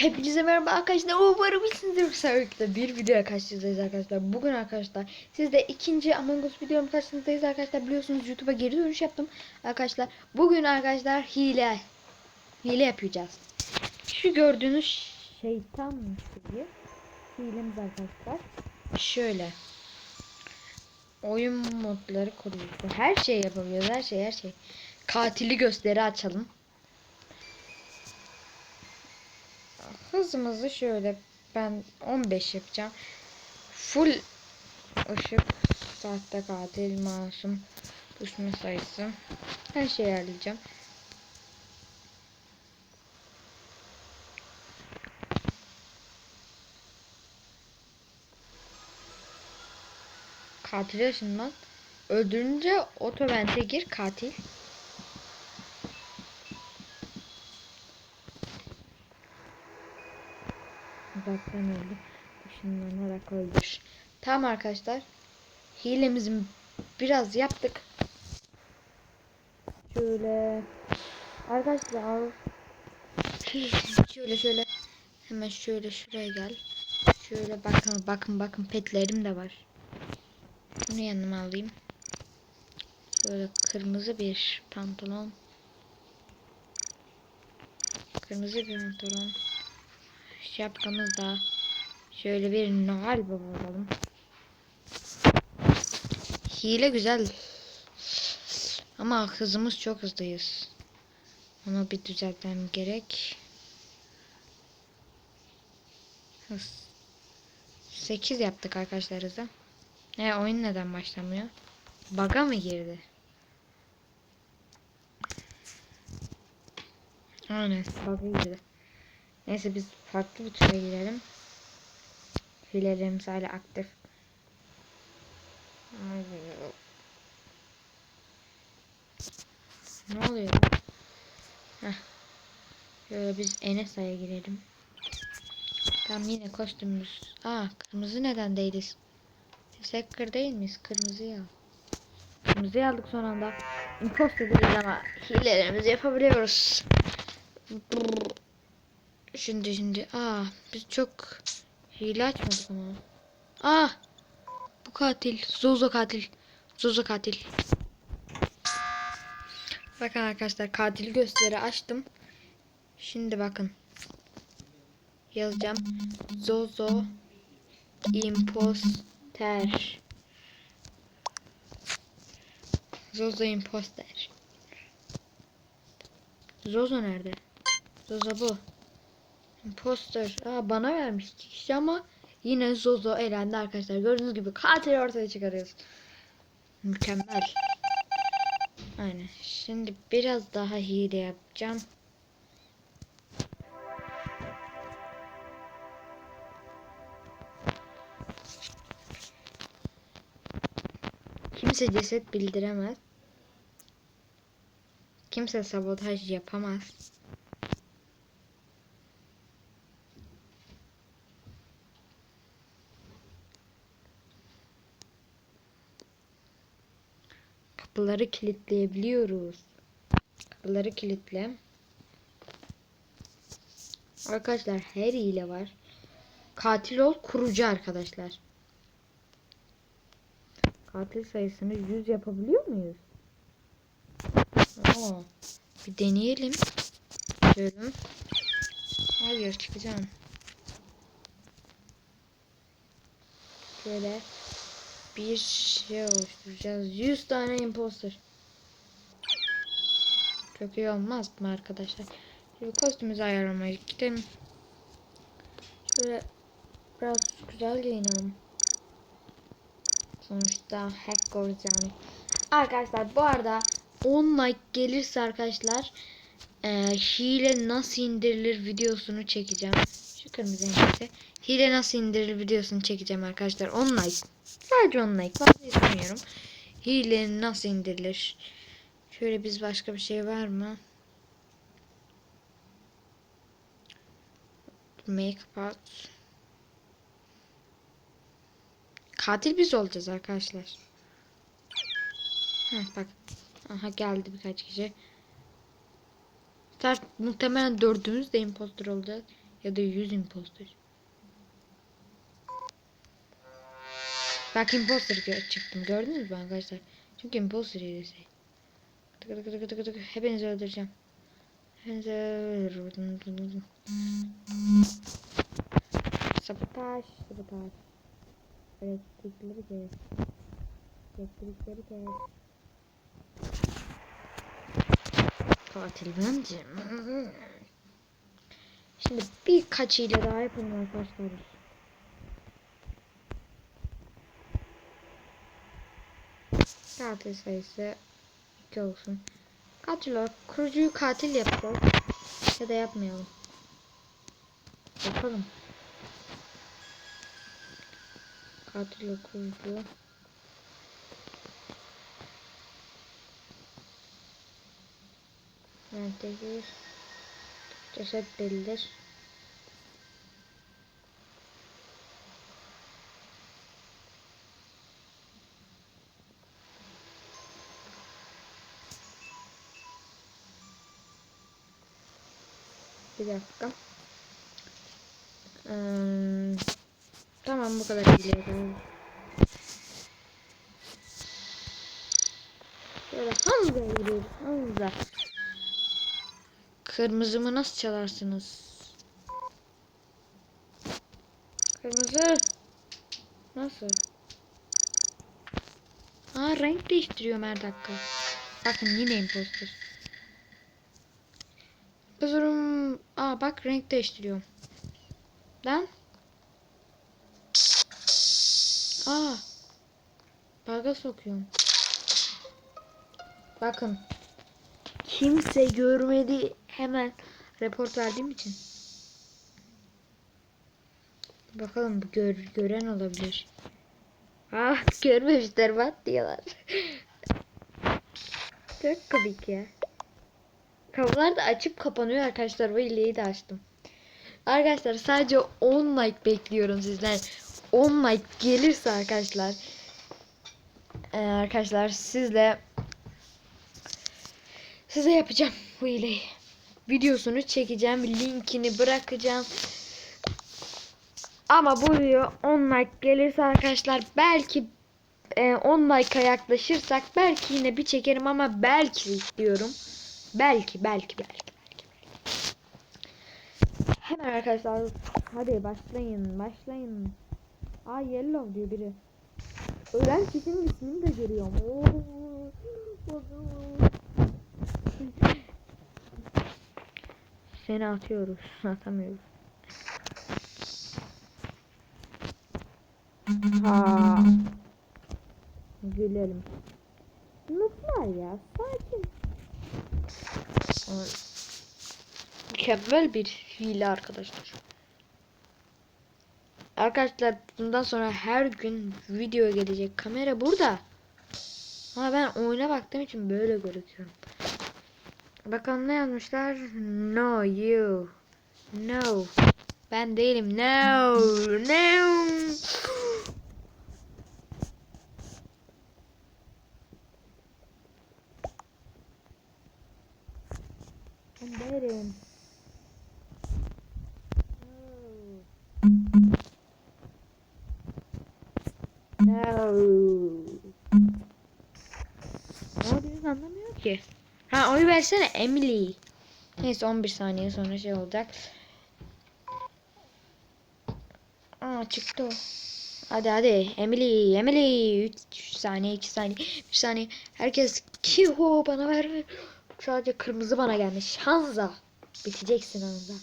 Hepinize merhaba arkadaşlar. Umarım iyisinizdir. Sağlıklı bir video karşınızdayız arkadaşlar. Bugün arkadaşlar sizde ikinci Among Us videom karşınızdayız arkadaşlar. Biliyorsunuz YouTube'a geri dönüş yaptım arkadaşlar. Bugün arkadaşlar hile hile yapacağız. Şu gördüğünüz şeytan şeyi hilemiz arkadaşlar. Şöyle oyun modları koruyoruz. Her şey yapabiliyoruz. Her şey her şey. Katili gösteri açalım. Hızımızı şöyle ben 15 yapacağım. Full ışık, sahte katil, masum, düşme sayısı. Her şeyi ayarlayacağım. Katil yaşından öldürünce otobente gir katil. Uzaktan öldü. Işınlanarak öldür. Tamam arkadaşlar. Hilemizi biraz yaptık. Şöyle. Arkadaşlar. Şöyle şöyle. Hemen şöyle şuraya gel. Şöyle bakın bakın bakın petlerim de var. Bunu yanıma alayım. Böyle kırmızı bir pantolon. Kırmızı bir pantolon. Şapkamız da şöyle bir Noel Baba alalım. Hile güzel. Ama hızımız çok hızlıyız. Onu bir düzeltmem gerek. Hız. 8 yaptık arkadaşlar hızı. E oyun neden başlamıyor? Baga mı girdi? Aynen baga girdi. Neyse biz farklı bir tura girelim. Hilelerimiz hala aktif. Ne oluyor? Heh. Şöyle biz Enesa'ya girelim. Tam yine kostümümüz. Aa kırmızı neden değiliz? Hacker değil miyiz? Kırmızıyı al. Kırmızıyı aldık son anda. Imposter değiliz ama hilelerimizi yapabiliyoruz. Brrr. Şimdi şimdi. Aa biz çok hile açmadık ama. Aa bu katil. Zozo katil. Zozo katil. Bakın arkadaşlar katil gösteri açtım. Şimdi bakın. Yazacağım. Zozo imposter. Zozo imposter. Zozo nerede? Zozo bu. Imposter. Aa, bana vermiş iki kişi ama yine Zozo elendi arkadaşlar. Gördüğünüz gibi katili ortaya çıkarıyoruz. Mükemmel. Aynen. Şimdi biraz daha hile yapacağım. Kimse ceset bildiremez. Kimse sabotaj yapamaz. Kapıları kilitleyebiliyoruz. Kapıları kilitle. Arkadaşlar her hile var. Katil ol kurucu arkadaşlar. Katil sayısını 100 yapabiliyor muyuz? Oo, bir deneyelim. Şöyle. Hayır çıkacağım. Şöyle bir şey oluşturacağız. 100 tane imposter. Çok iyi olmaz mı arkadaşlar? Şimdi kostümümüzü ayarlamaya gidelim. Şöyle biraz güzel giyinelim. Sonuçta hackers yani. Arkadaşlar bu arada 10 like gelirse arkadaşlar e, hile nasıl indirilir videosunu çekeceğim. Şu kırmızı. Hile nasıl indirilir videosunu çekeceğim arkadaşlar. 10 like. Sadece 10 like. Fazla istemiyorum. Hile nasıl indirilir? Şöyle biz başka bir şey var mı? Make part. Katil biz olacağız arkadaşlar. Heh, bak. Aha geldi birkaç kişi. Muhtemelen dördümüz de impostor olacak. Ya da 100 imposter. Bak imposter çıktım. Gördünüz mü arkadaşlar? Çünkü imposter hilesi. Tık tık tık tık tık. Hepinizi öldüreceğim. Hepinizi öldüreceğim. Sabotaj, sabotaj. Elektrikleri kes. Elektrikleri kes. Katil bence. Şimdi birkaç ile daha yapalım arkadaşlar. Katil sayısı 2 olsun. Katil olarak kurucuyu katil yapacağız. Ya da yapmayalım. Yapalım. Katil kurucu. Merkezi ceset bellidir. Bir dakika. Hmm, tamam bu kadar biliyorum. Şöyle Hamza gidiyoruz. Hamza. Kırmızımı nasıl çalarsınız? Kırmızı. Nasıl? Aa renk değiştiriyorum her dakika. Bakın yine imposter. Kuzurum. Aa bak renk değiştiriyorum. Lan. Aa. Baga sokuyorum. Bakın. Kimse görmedi. Hemen report verdiğim için. Bakalım bu gör, gören olabilir. Ah görmemişler bak diyorlar. Çok komik ya. Kapılar da açıp kapanıyor arkadaşlar. Bu hileyi de açtım. Arkadaşlar sadece 10 like bekliyorum sizden. 10 like gelirse arkadaşlar. Ee, arkadaşlar sizle size yapacağım bu hileyi. Videosunu çekeceğim. Linkini bırakacağım. Ama bu video 10 like gelirse arkadaşlar belki e, 10 like'a yaklaşırsak belki yine bir çekerim ama belki diyorum. Belki belki belki. belki. Hemen arkadaşlar hadi başlayın başlayın. Aa yellow diyor biri. Ölen kişinin ismini de görüyorum. Oo. Seni atıyoruz. Atamıyoruz. Ha. Gülelim. Nasıl ya? Sakin. Mükemmel bir hile arkadaşlar. Arkadaşlar bundan sonra her gün video gelecek. Kamera burada. Ama ben oyuna baktığım için böyle gözüküyorum. Bakalım ne yazmışlar? No you. No. Ben değilim. No. No. Ben değilim. No. Ne oluyor anlamıyorum ki. Ha oy versene Emily. Neyse 11 saniye sonra şey olacak. Aa çıktı o. Hadi hadi. Emily Emily. 3 saniye 2 saniye 1 saniye. Herkes kiho bana ver sadece kırmızı bana gelmiş. Hanza. Biteceksin Hanza.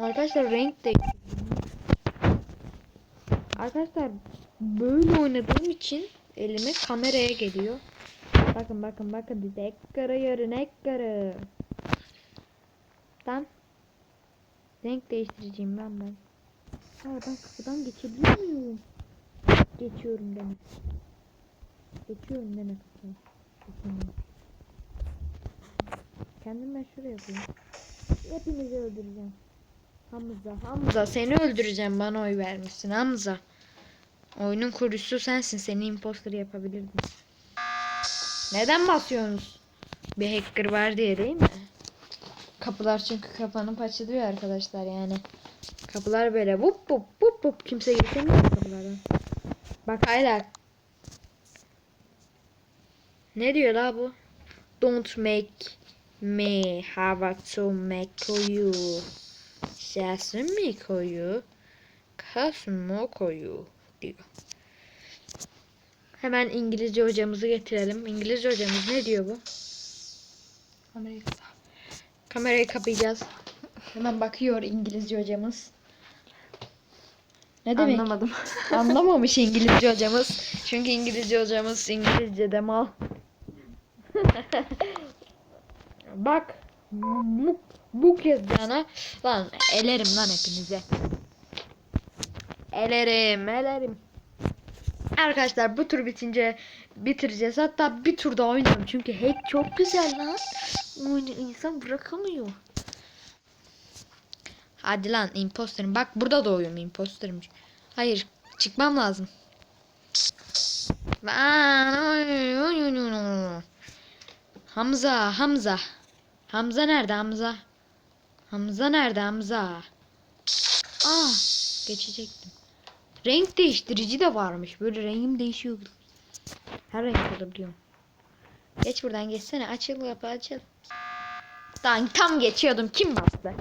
Arkadaşlar renk de Arkadaşlar böyle oynadığım için elime kameraya geliyor Bakın bakın bakın dekkarı yarın ekkarı Tamam Renk değiştireceğim ben ben Aa ben kapıdan geçebiliyor muyum? Geçiyorum demek. Geçiyorum demek. Kendim ben şuraya yapayım. Hepinizi öldüreceğim. Hamza, Hamza seni öldüreceğim bana oy vermişsin Hamza. Oyunun kurucusu sensin. Seni imposter yapabilirdim. Neden basıyorsunuz? Bir hacker var diye değil mi? Kapılar çünkü kapanıp açılıyor arkadaşlar yani. Kapılar böyle vup vup vup vup kimse geçemiyor kapılardan. Bak hala. Ne diyor la bu? Don't make me have to make you. Sesin mi koyu? Kas mı koyu? diyor. Hemen İngilizce hocamızı getirelim. İngilizce hocamız ne diyor bu? Amerika. Kamerayı kapayacağız. Hemen bakıyor İngilizce hocamız. Ne demek? Anlamadım. Anlamamış İngilizce hocamız. Çünkü İngilizce hocamız İngilizce'de mal. Bak. Bu, bu yazacağına. Lan elerim lan hepinize. Elerim elerim. Arkadaşlar bu tur bitince bitireceğiz. Hatta bir tur daha oynayalım. Çünkü hack çok güzel lan. Oyunu insan bırakamıyor. Hadi lan imposterim. Bak burada doğuyorum imposterim. Hayır çıkmam lazım. Hamza Hamza. Hamza nerede Hamza? Hamza nerede Hamza? Aa geçecektim. Renk değiştirici de varmış. Böyle rengim değişiyor. Her renk alabiliyorum. Geç buradan geçsene. Açıl kapı açıl. Tam, tam geçiyordum. Kim bastı?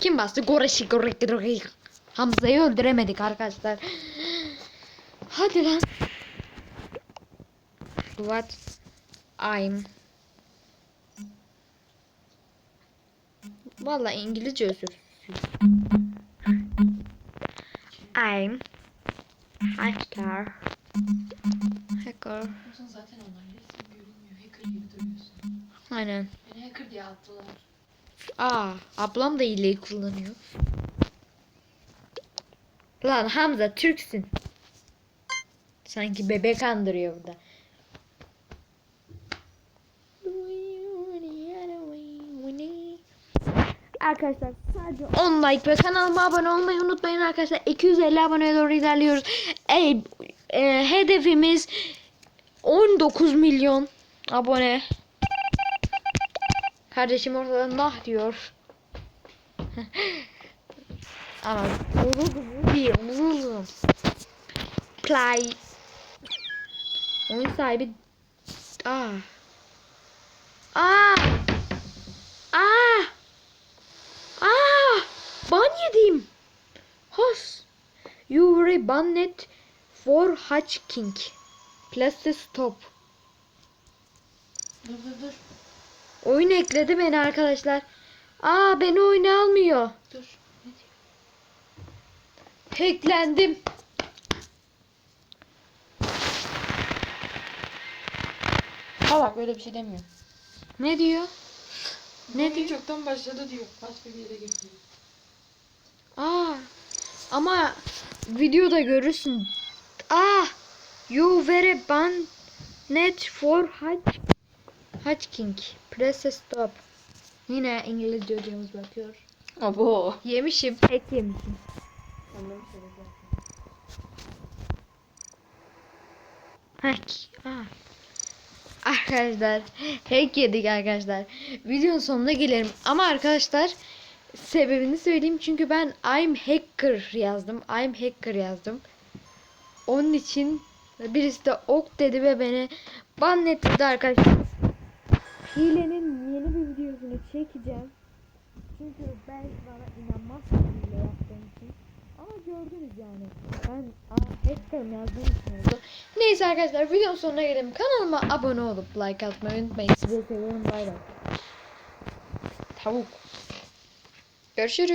Kim bastı? Goreşi goreşi goreşi. Hamza'yı öldüremedik arkadaşlar. Hadi lan. What I'm Vallahi İngilizce özür. I'm hacker. Hacker. Sen zaten resim görünmüyor. Hacker gibi duruyorsun. Aynen. Beni hacker diye attılar. Aa, ablam da hileyi kullanıyor. Lan Hamza Türksün. Sanki bebek andırıyor burada. Arkadaşlar sadece 10 like ve kanalıma abone olmayı unutmayın arkadaşlar. 250 aboneye doğru ilerliyoruz. Ey, e, hedefimiz 19 milyon abone. Kardeşim ortada nah diyor. Ama vuruldu. Play. Oyun sahibi Aa. Aa. Aa. Ban yedim. Hos. You were banned for hatching. Plus stop. Dur dur dur. Oyun ekledi beni arkadaşlar. Aa beni oyuna almıyor. Dur. Hacklendim. Salak öyle bir şey demiyor. Ne diyor? Ne diyor? çoktan başladı diyor. Başka bir yere gidiyor. Aa ama videoda görürsün. Aa you were banned for hatch hatching. Press stop. Yine İngilizce hocamız bakıyor. Abo. Yemişim, pek yemişim. Hack. Aa. Arkadaşlar hack yedik arkadaşlar. Videonun sonuna gelelim. Ama arkadaşlar sebebini söyleyeyim çünkü ben I'm hacker yazdım. I'm hacker yazdım. Onun için birisi de ok dedi ve beni bannetledi arkadaşlar. Hilenin yeni bir videosunu çekeceğim. Çünkü belki bana inanmazsınız hile yaptığım için. Ama gördünüz yani. Ben hacker'ım yazdığım için oldu. Neyse arkadaşlar videonun sonuna gelelim. Kanalıma abone olup like atmayı unutmayın. Sizi seviyorum. Bay bay. Tavuk. Görüşürüz.